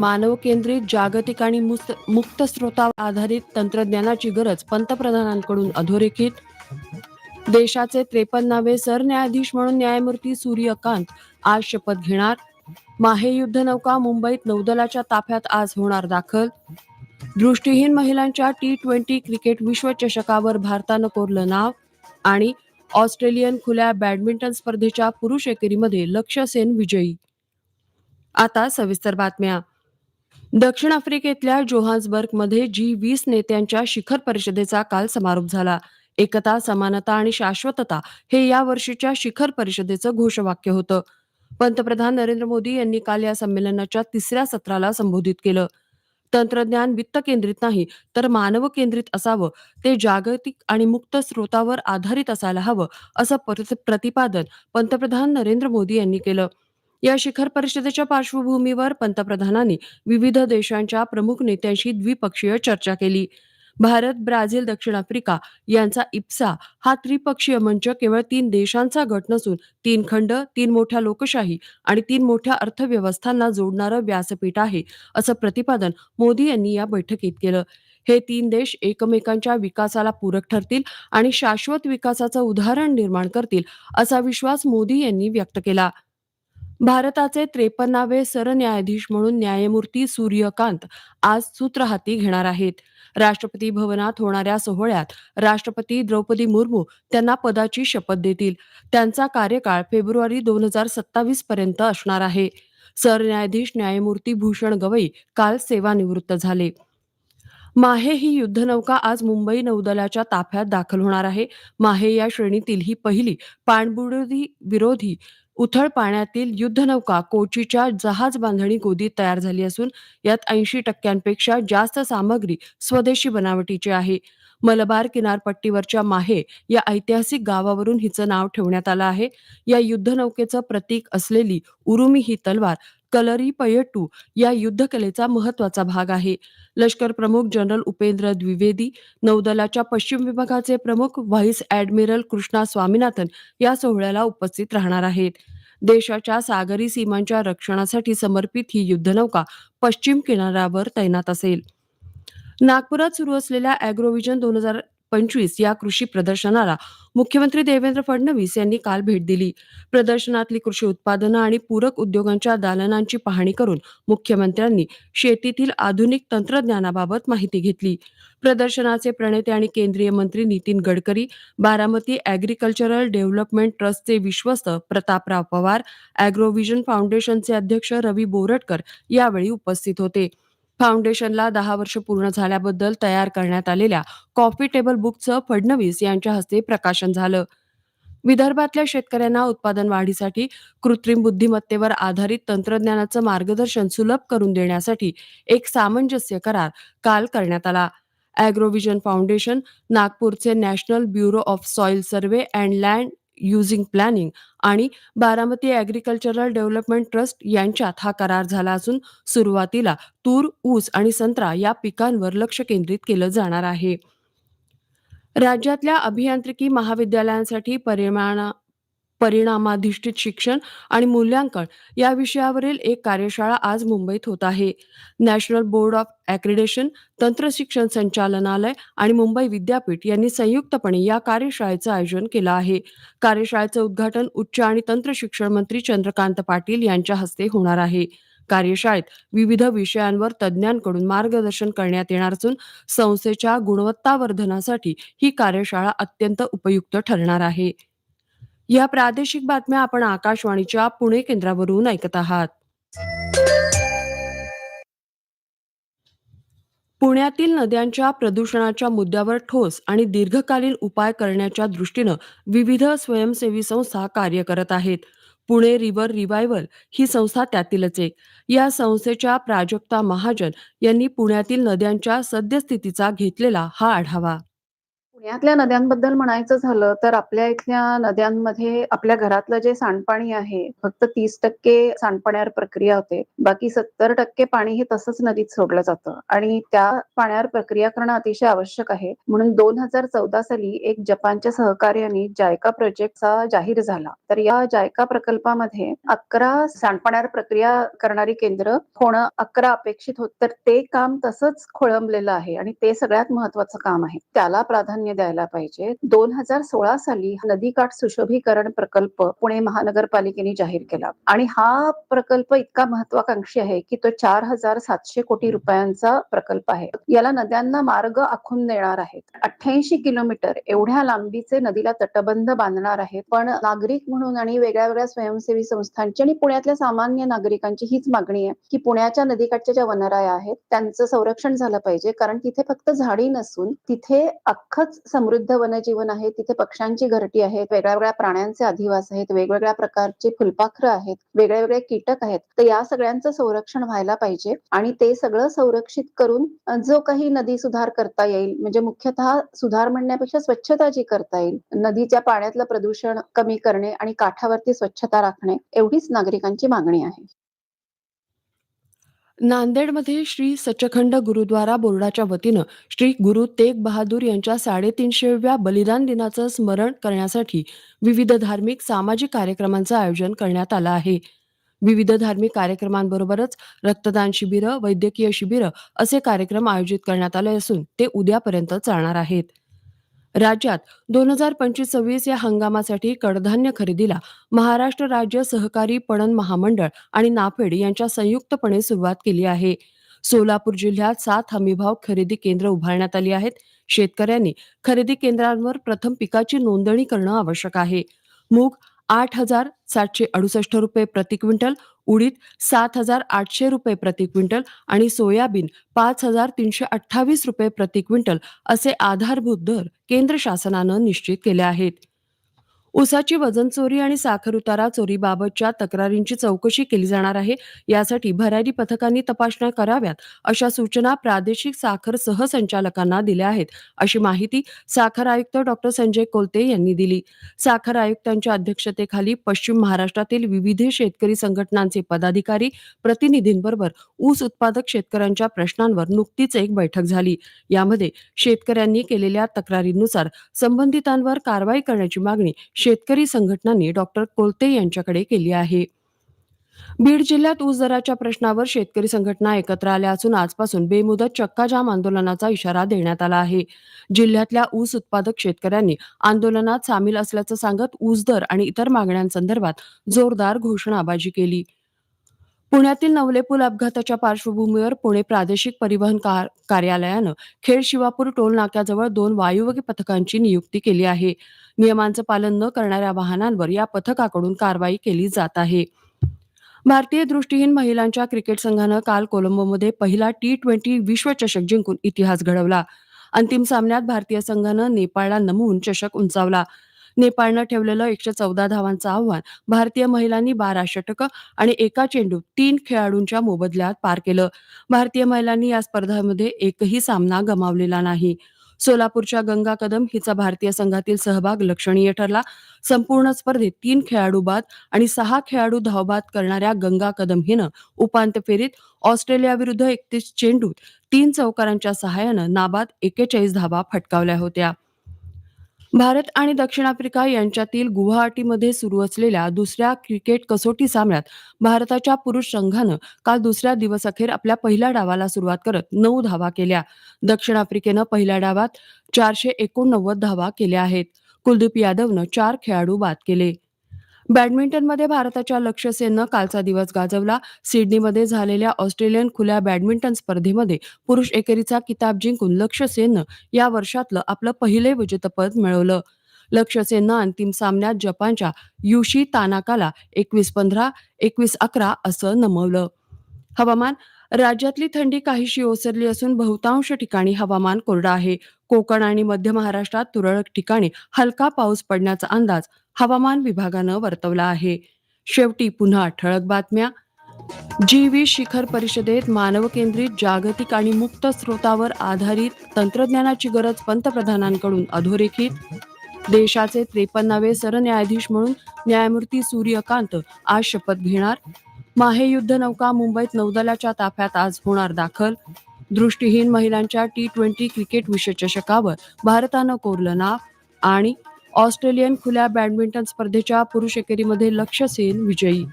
मानव केंद्रित जागतिक आणि मुस्त- मुक्त स्रोतावर आधारित तंत्रज्ञानाची गरज पंतप्रधानांकडून अधोरेखित. देशाचे त्रेपन्नावे सरन्यायाधीश म्हणून न्यायमूर्ती सूर्यकांत आज शपथ घेणार. माहे युद्धनौका मुंबईत नौदलाच्या ताफ्यात आज होणार दाखल. दृष्टीहीन महिलांच्या टी ट्वेंटी क्रिकेट विश्वचषकावर भारतानं कोरलं नाव आणि ऑस्ट्रेलियन खुल्या बॅडमिंटन स्पर्धेच्या पुरुष एकेरीमध्ये लक्ष्य सेन विजयी. आता सविस्तर बातम्या. दक्षिण आफ्रिकेतल्या जोहान्सबर्गमध्ये जी वीस नेत्यांच्या शिखर परिषदेचा काल समारोप झाला. एकता समानता आणि शाश्वतता हे या वर्षीच्या शिखर परिषदेचं घोषवाक्य होतं. पंतप्रधान नरेंद्र मोदी यांनी काल या संमेलनाच्या तिसऱ्या सत्राला संबोधित केलं. तंत्रज्ञान वित्त केंद्रित नाही तर मानव केंद्रित असावं. ते जागतिक आणि मुक्त स्रोतावर आधारित असायला हवं असं प्रतिपादन पंतप्रधान नरेंद्र मोदी यांनी केलं. या शिखर परिषदेच्या पार्श्वभूमीवर पंतप्रधानांनी विविध देशांच्या प्रमुख नेत्यांशी द्विपक्षीय चर्चा केली. भारत ब्राझील दक्षिण आफ्रिका यांचा इप्सा हा त्रिपक्षीय मंच केवळ तीन देशांचा गट नसून तीन खंड तीन मोठ्या लोकशाही आणि तीन मोठ्या अर्थव्यवस्थांना जोडणारं व्यासपीठ आहे असं प्रतिपादन मोदी यांनी या बैठकीत केलं. हे तीन देश एकमेकांच्या विकासाला पूरक ठरतील आणि शाश्वत विकासाचं उदाहरण निर्माण करतील असा विश्वास मोदी यांनी व्यक्त केला. भारताचे त्रेपन्नावे सरन्यायाधीश म्हणून न्यायमूर्ती सूर्यकांत आज सूत्र हाती घेणार आहेत. राष्ट्रपती भवनात होणाऱ्या सोहळ्यात राष्ट्रपती द्रौपदी मुर्मू त्यांना पदाची शपथ देतील. त्यांचा कार्यकाळ फेब्रुवारी दोन हजार सत्तावीस पर्यंत असणार आहे. सरन्यायाधीश न्यायमूर्ती भूषण गवई काल सेवानिवृत्त झाले. माहे ही युद्धनौका आज मुंबई नौदलाच्या ताफ्यात दाखल होणार आहे. माहे या श्रेणीतील ही पहिली पाणबुडी विरोधी उथळ पाण्यातील युद्धनौका कोचीच्या जहाज बांधणी गोदीत तयार झाली असून यात ऐंशी टक्क्यांपेक्षा जास्त सामग्री स्वदेशी बनावटीची आहे. मलबार किनारपट्टीवरच्या माहे या ऐतिहासिक गावावरून हिचं नाव ठेवण्यात आलं आहे. या युद्धनौकेचं प्रतीक असलेली उरुमी ही तलवार कलरी पयटू या युद्धकलेचा महत्त्वाचा भाग आहे. लष्कर प्रमुख जनरल उपेंद्र द्विवेदी नौदलाच्या पश्चिम विभागाचे प्रमुख व्हाईस ॲडमिरल कृष्णा स्वामीनाथन या सोहळ्याला उपस्थित राहणार आहेत. देशाच्या सागरी सीमांच्या रक्षणासाठी समर्पित ही युद्धनौका पश्चिम किनाऱ्यावर तैनात असेल. नागपुरात सुरू असलेल्या अॅग्रोव्हिजन दोन हजार पंचवीस या कृषी प्रदर्शनाला मुख्यमंत्री देवेंद्र फडणवीस यांनी काल भेट दिली. प्रदर्शनातली कृषी उत्पादनं आणि पूरक उद्योगांच्या दालनांची पाहणी करून मुख्यमंत्र्यांनी शेतीतील आधुनिक तंत्रज्ञानाबाबत माहिती घेतली. प्रदर्शनाचे प्रणेते आणि केंद्रीय मंत्री नितीन गडकरी बारामती ॲग्रिकल्चरल डेव्हलपमेंट ट्रस्टचे विश्वस्त प्रतापराव पवार अॅग्रोव्हिजन फाउंडेशनचे अध्यक्ष रवी बोरटकर यावेळी उपस्थित होते. फाउंडेशनला दहा वर्ष पूर्ण झाल्याबद्दल तयार करण्यात आलेल्या कॉफी टेबल बुकचं फडणवीस यांच्या हस्ते प्रकाशन झालं. विदर्भातल्या शेतकऱ्यांना उत्पादन वाढीसाठी कृत्रिम बुद्धिमत्तेवर आधारित तंत्रज्ञानाचं मार्गदर्शन सुलभ करून देण्यासाठी एक सामंजस्य करार काल करण्यात आला. अॅग्रोव्हिजन फाउंडेशन नागपूरचे national bureau of soil survey and land using planning आणि बारामती ॲग्रिकल्चरल डेव्हलपमेंट ट्रस्ट यांच्यात हा करार झाला असून सुरुवातीला तूर ऊस आणि संत्रा या पिकांवर लक्ष केंद्रित केलं जाणार आहे. राज्यातल्या अभियांत्रिकी महाविद्यालयांसाठी परिमाणा परिणामाधिष्ठित शिक्षण आणि मूल्यांकन या विषयावरील एक कार्यशाळा आज मुंबईत होत आहे. नॅशनल बोर्ड ऑफ ॲक्रिडेशन तंत्रशिक्षण संचालनालय आणि मुंबई विद्यापीठ यांनी संयुक्तपणे या कार्यशाळेचं आयोजन केलं आहे. कार्यशाळेचं उद्घाटन उच्च आणि तंत्र शिक्षण मंत्री चंद्रकांत पाटील यांच्या हस्ते होणार आहे. कार्यशाळेत विविध विषयांवर तज्ज्ञांकडून मार्गदर्शन करण्यात येणार असून संस्थेच्या गुणवत्तावर्धनासाठी ही कार्यशाळा अत्यंत उपयुक्त ठरणार आहे. या प्रादेशिक बातम्या आपण आकाशवाणीच्या पुणे केंद्रावरून ऐकत आहात. पुण्यातील नद्यांच्या प्रदूषणाच्या मुद्द्यावर ठोस आणि दीर्घकालीन उपाय करण्याच्या दृष्टीनं विविध स्वयंसेवी संस्था कार्य करत आहेत. पुणे रिव्हर रिवायवल ही संस्था त्यातीलच एक. या संस्थेच्या प्राजक्ता महाजन यांनी पुण्यातील नद्यांच्या सद्यस्थितीचा घेतलेला हा आढावा. पुण्यातल्या नद्यांबद्दल म्हणायचं झालं तर आपल्या इथल्या नद्यांमध्ये आपल्या घरातलं जे सांडपाणी आहे फक्त तीस टक्के सांडपाण्यावर प्रक्रिया होते. बाकी सत्तर टक्के पाणी हे तसंच नदीत सोडलं जातं. आणि त्या पाण्यावर प्रक्रिया करणं अतिशय आवश्यक आहे. म्हणून दोन हजार चौदा साली एक जपानच्या सहकार्याने जायका प्रोजेक्टचा जाहीर झाला. तर या जायका प्रकल्पामध्ये अकरा सांडपाण्यावर प्रक्रिया करणारी केंद्र होणं अकरा अपेक्षित होत. तर ते काम तसंच खोळंबलेलं आहे आणि ते सगळ्यात महत्वाचं काम आहे. त्याला प्राधान्य द्यायला पाहिजे. दोन हजार सोळा साली नदीकाठ सुशोभीकरण प्रकल्प पुणे महानगरपालिकेने जाहीर केला. आणि हा प्रकल्प इतका महत्वाकांक्षी आहे की तो चार हजार सातशे कोटी रुपयांचा प्रकल्प आहे. याला नद्यांना मार्ग आखून देणार आहेत. अठ्ठ्याऐंशी किलोमीटर एवढ्या लांबीचे नदीला तटबंध बांधणार आहेत. पण नागरिक म्हणून आणि वेगळ्या वेगळ्या स्वयंसेवी संस्थांची आणि पुण्यातल्या सामान्य नागरिकांची हीच मागणी आहे की पुण्याच्या नदीकाठच्या ज्या वनराया आहेत त्यांचं संरक्षण झालं पाहिजे. कारण तिथे फक्त झाडी नसून तिथे अख्खच समृद्ध वनजीवन आहे तिथे पक्ष्यांची घरटी आहेत वेगळ्या वेगळ्या प्राण्यांचे अधिवास आहेत वेगवेगळ्या प्रकारचे फुलपाखरं आहेत वेगळे वेगळे कीटक आहेत. तर या सगळ्यांचं संरक्षण व्हायला पाहिजे आणि ते सगळं संरक्षित करून जो काही नदी सुधार करता येईल म्हणजे मुख्यतः सुधार म्हणण्यापेक्षा स्वच्छता जी करता येईल नदीच्या पाण्यातलं प्रदूषण कमी करणे आणि काठावरती स्वच्छता राखणे एवढीच नागरिकांची मागणी आहे. नांदेडमध्ये श्री सचखंड गुरुद्वारा बोर्डाच्या वतीनं श्री गुरु तेग बहादूर यांच्या साडेतीनशेव्या बलिदान दिनाचं स्मरण करण्यासाठी विविध धार्मिक सामाजिक कार्यक्रमांचं आयोजन करण्यात आलं आहे. विविध धार्मिक कार्यक्रमांबरोबरच रक्तदान शिबिरं वैद्यकीय शिबिरं असे कार्यक्रम आयोजित करण्यात आले असून ते उद्यापर्यंत चालणार आहेत. राज्यात दोन हजार पंचवीस सव्वीस या हंगामासाठी कडधान्य खरेदीला महाराष्ट्र राज्य सहकारी पणन महामंडळ आणि नाफेड यांच्या संयुक्तपणे सुरुवात केली आहे. सोलापूर जिल्ह्यात सात हमीभाव खरेदी केंद्र उभारण्यात आली आहेत. शेतकऱ्यांनी खरेदी केंद्रांवर प्रथम पिकाची नोंदणी करणं आवश्यक आहे. मूग आठ हजार सातशे अडुसष्ट रुपये प्रति क्विंटल उडीद सात हजार आठशे रुपये प्रति क्विंटल आणि सोयाबीन पाच हजार तीनशे अठ्ठावीस रुपये प्रति क्विंटल असे आधारभूत दर केंद्र शासनानं निश्चित केले आहेत. ऊसाची वजन चोरी आणि साखर उतारा चोरीबाबतच्या तक्रारींची चौकशी केली जाणार आहे. यासाठी भरारी पथकांनी तपासण्या कराव्यात अशा सूचना प्रादेशिक साखर सहसंचालकांना दिल्या आहेत अशी माहिती साखर आयुक्त डॉक्टर संजय कोलते यांनी दिली. साखर आयुक्तांच्या अध्यक्षतेखाली पश्चिम महाराष्ट्रातील विविध शेतकरी संघटनांचे पदाधिकारी प्रतिनिधींबरोबर ऊस उत्पादक शेतकऱ्यांच्या प्रश्नांवर नुकतीच एक बैठक झाली. यामध्ये शेतकऱ्यांनी केलेल्या तक्रारींनुसार संबंधितांवर कारवाई करण्याची मागणी शेतकरी संघटनांनी डॉक्टर कोलते यांच्याकडे केली आहे. बीड जिल्ह्यात ऊस दराच्या प्रश्नावर शेतकरी संघटना एकत्र आल्या असून आजपासून बेमुदत चक्काजाम आंदोलनाचा इशारा देण्यात आला आहे. जिल्ह्यातल्या ऊस उत्पादक शेतकऱ्यांनी आंदोलनात सामील असल्याचं सांगत ऊस दर आणि इतर मागण्यांसंदर्भात जोरदार घोषणाबाजी केली. पुण्यातील नवले पूल अपघाताच्या पार्श्वभूमीवर पुणे प्रादेशिक परिवहन कार- कार्यालयानं खेड शिवापूर टोल नाक्याजवळ दोन वायुवेग पथकांची नियुक्ती केली आहे. नियमांचं पालन न करणाऱ्या वाहनांवर या पथकाकडून कारवाई केली जात आहे. भारतीय दृष्टीहीन महिलांच्या क्रिकेट संघानं काल कोलंबोमध्ये पहिला टी ट्वेंटी विश्वचषक जिंकून इतिहास घडवला. अंतिम सामन्यात भारतीय संघानं नेपाळला नमवून चषक उंचावला. नेपाळनं ठेवलेलं एकशे चौदा धावांचं आव्हान भारतीय महिलांनी बारा षटकं आणि एका चेंडूत तीन खेळाडूंच्या मोबदल्यात पार केलं. भारतीय महिलांनी या स्पर्धांमध्ये एकही सामना गमावलेला नाही. सोलापूरच्या गंगा कदम हिचा भारतीय संघातील सहभाग लक्षणीय ठरला. संपूर्ण स्पर्धेत तीन खेळाडू बाद आणि सहा खेळाडू धावबाद करणाऱ्या गंगा कदम हिनं उपांत्य फेरीत ऑस्ट्रेलियाविरुद्ध एकतीस चेंडूत तीन चौकारांच्या सहाय्यानं नाबाद एकेचाळीस धावा फटकावल्या होत्या. भारत आणि दक्षिण आफ्रिका यांच्यातील गुवाहाटीमध्ये सुरू असलेल्या दुसऱ्या क्रिकेट कसोटी सामन्यात भारताच्या पुरुष संघानं काल दुसऱ्या दिवस अखेर आपल्या पहिल्या डावाला सुरुवात करत नऊ धावा केल्या. दक्षिण आफ्रिकेनं पहिल्या डावात चारशे एकोणनव्वद धावा केल्या आहेत. कुलदीप यादवनं चार खेळाडू बाद केले. बॅडमिंटनमध्ये भारताच्या लक्ष्य सेननं कालचा दिवस गाजवला. सिडनीमध्ये झालेल्या ऑस्ट्रेलियन खुल्या बॅडमिंटन स्पर्धेमध्ये पुरुष एकेरीचा किताब जिंकून लक्ष्य सेननं या वर्षातलं आपलं पहिले विजेतेपद मिळवलं. लक्ष्य सेननं अंतिम सामन्यात जपानच्या युशी तानाकाला एकवीस पंधरा एकवीस अकरा असं नमवलं. हवामान राज्यातली थंडी काहीशी ओसरली असून बहुतांश ठिकाणी हवामान कोरडं आहे. कोकण आणि मध्य महाराष्ट्रात तुरळक ठिकाणी हलका पाऊस पडण्याचा अंदाज हवामान विभागानं वर्तवला आहे. शेवटी पुन्हा ठळक बातम्या. जी वी शिखर परिषदेत मानवकेंद्रित जागतिक आणि मुक्त स्रोतावर आधारित तंत्रज्ञानाची गरज पंतप्रधानांकडून अधोरेखित. देशाचे त्रेपन्नावे सरन्यायाधीश म्हणून न्यायमूर्ती सूर्यकांत आज शपथ घेणार. माहे युद्ध नौका मुंबईत नौदलाच्या ताफ्यात आज होणार दाखल. दृष्टीहीन महिलांच्या टी ट्वेंटी क्रिकेट विश्वचषकावर भारतानं कोरलं नाव आणि ऑस्ट्रेलियन खुल्या बॅडमिंटन स्पर्धेच्या पुरुष एकेरीमध्ये लक्ष सेन विजयी.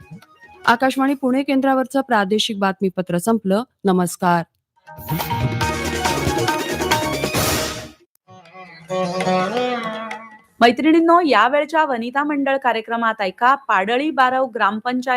आकाशवाणी पुणे केंद्रावरचं प्रादेशिक बातमीपत्र संपलं. नमस्कार. मैत्रिणींनो यावेळच्या वनिता मंडळ कार्यक्रमात ऐका पाडळी बारव ग्रामपंचायत